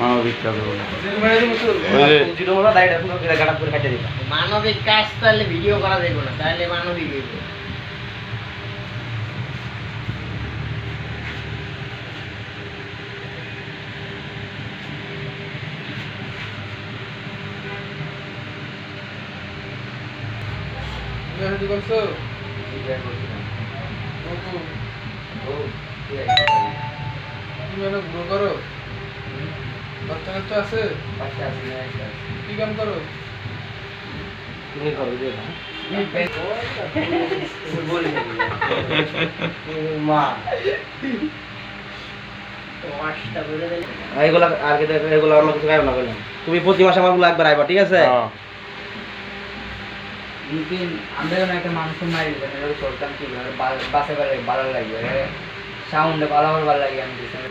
মানবিক কাজ মানবিক কাজ তাহলে ভিডিও করা যাইব না তাহলে মানবিক হইব তুমি করো। কি তুমি প্রতি মাসে আমার একবার আইবা ঠিক আছে? হ্যাঁ। আমরা একটা মানুষ মারি চলতাম কি বাসে বেলা ভালো লাগবে সাউন্ডে ভালো আমার ভালো লাগে আমি দিতাম।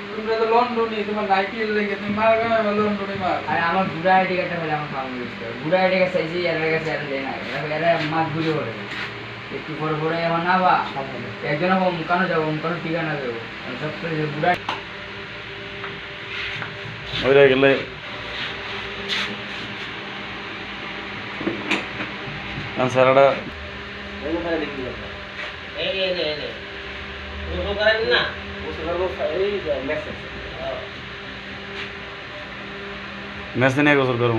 আর আমার বুড়া আইডি কার্ডটা হলে আমার দিচ্ছে বুড়া আইডি কার্ড চাইছি এর কাছে এর দেয় না এরা এরা মাছ ঘুরে পড়ে। একটু পরে পরে আমার না বা একজনে মুখানো যাব মুখানো ঠিকানা দেবো। সব করে বুড়া ওইটা গেলে স্যারাটা এই এই এই এই ওসব করেন না মেসে নিয়ে গোসল করব।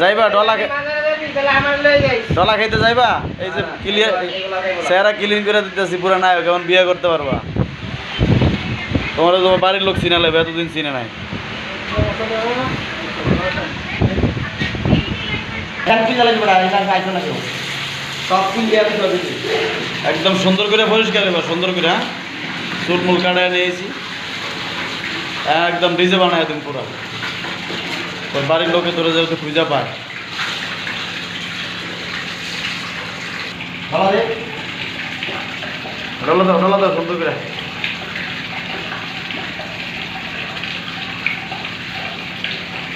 যাইবা ডলা ডলা খাইতে যাইবা? এই যে ক্লিয়ার চেহারা ক্লিন করে দিতেছি পুরো নাই কেমন বিয়ে করতে পারবা। তোমার তোমার বাড়ির লোক চিনে লাগবে এতদিন চিনে নাই। একদম সুন্দর করে পরিষ্কার এবার সুন্দর করে হ্যাঁ? চুল মুল কাটায় নিয়েছি একদম ডিজে বানায় তুমি পুরো। তোর বাড়ির লোকে তোরা যেহেতু পূজা পায়। ভালো রে সুন্দর করে আরে আই সবাই আই সবাই সবাই লাগবে এটা সবাই লাগবে আগে আবার সবাই আগে কথা দিবা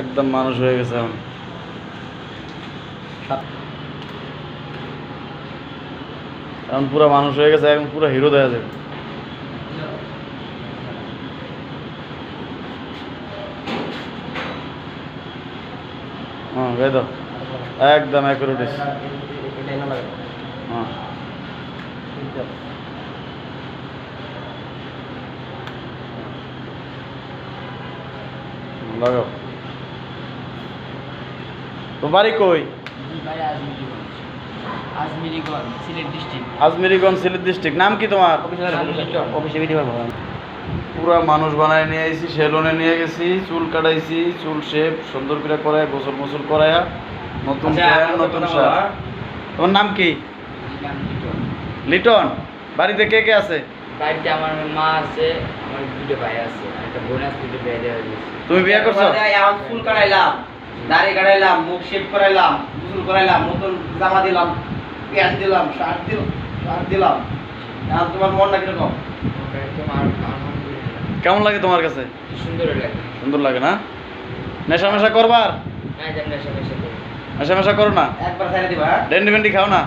একদম মানুষ হয়ে গেছে এখন। এখন পুরো মানুষ হয়ে গেছে এখন পুরো হিরো দেখা যাবে। হ্যাঁ একদম অ্যাকুরেটিস হ্যাঁ। লাগাও তো বাড়ি কই আজমিরিগঞ্জ সিলেট ডিস্ট্রিক্ট নাম কি তোমার? পুরা মানুষ বানায় নিয়ে আইছি সেলুনে নিয়ে গেছি চুল কাটাইছি চুল শেপ সুন্দর করে করায় গোসল মোসল করায়া। নতুন আচ্ছা, নতুন তোমার নাম কি? লিটন বাড়িতে কে কে আছে? বাড়িতে আমার মা আছে আমার দুটো ভাই আছে একটা বোন আছে দুটো দেওয়া তুমি বিয়ে করছ? এখন ফুল কাটাইলাম দাড়ি কাটাইলাম মুখ শেভ করাইলাম গোসল করাইলাম নতুন জামা দিলাম প্যান্ট দিলাম শার্ট দিলাম শার্ট দিলাম। এখন তোমার মনটা কীরকম? তোমার কেমন লাগে তোমার কাছে? সুন্দর লাগে। সুন্দর লাগে না? নেশা মেশা করবার নেশা নেশা করি নেশা মেশা করো না? একবার ছেড়ে দিবা হ্যাঁ? ডেন্ডি ভেন্ডি খাও না।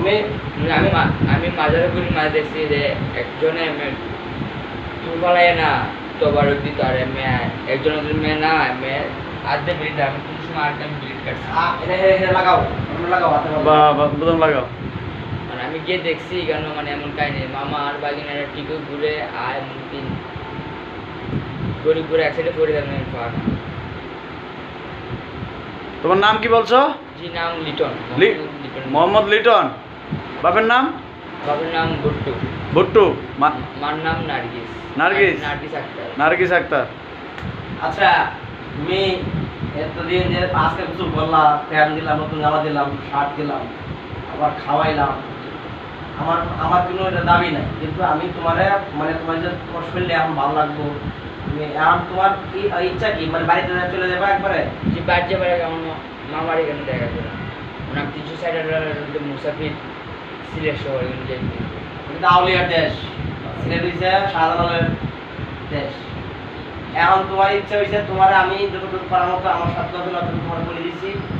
তুমি আমি আমি করি মাঝে দেখছি যে একজনে না তো আবার দিত আর মেয়ে একজনের মেয়ে না মেয়ে আধে ব্রিড আমি কোন সময় আরেকটা আমি ব্রিড কাটছি লাগাও লাগাও বুদম মানে আমি গিয়ে দেখছি কেন মানে এমন কাহিনী। মামা আর বাগিনারা টিকে ঘুরে আর এমন তিন। ঘুরে ঘুরে এক সাইডে পড়ে যাবেন তোমার নাম কি বলছো? জি নাম লিটন লিটন। মোহাম্মদ লিটন? বাপের নাম? বাবার নাম ভুট্টু। মা- মার নাম নার্গিস। নার্গিস? নার্গিস আক্তার। নার্গিস আক্তার। আচ্ছা তুমি এতদিন যে আজকে কিছু বললা ফ্যান দিলাম নতুন জামা দিলাম শার্ট দিলাম আবার খাওয়াইলাম। আমার আমার কোনো এটা দাবি নাই। কিন্তু আমি তোমারে মানে তোমার যে তোমার শরীরে এখন ভালো লাগবো তুমি এখন তোমার কি ইচ্ছা কি? মানে বাড়িতে চলে যাবে একবারে? যে বাড়িতে বাড়ি আমার মা- মামার এখানে দেখা করে। ওনার তিনশো ষাট মুসাফির। দেশ। সিলেট দেশ। এখন তোমার ইচ্ছা হয়েছে তোমার আমি যতটুকু পরামর্শ, আমার সাধ্য তোমার বলে দিচ্ছি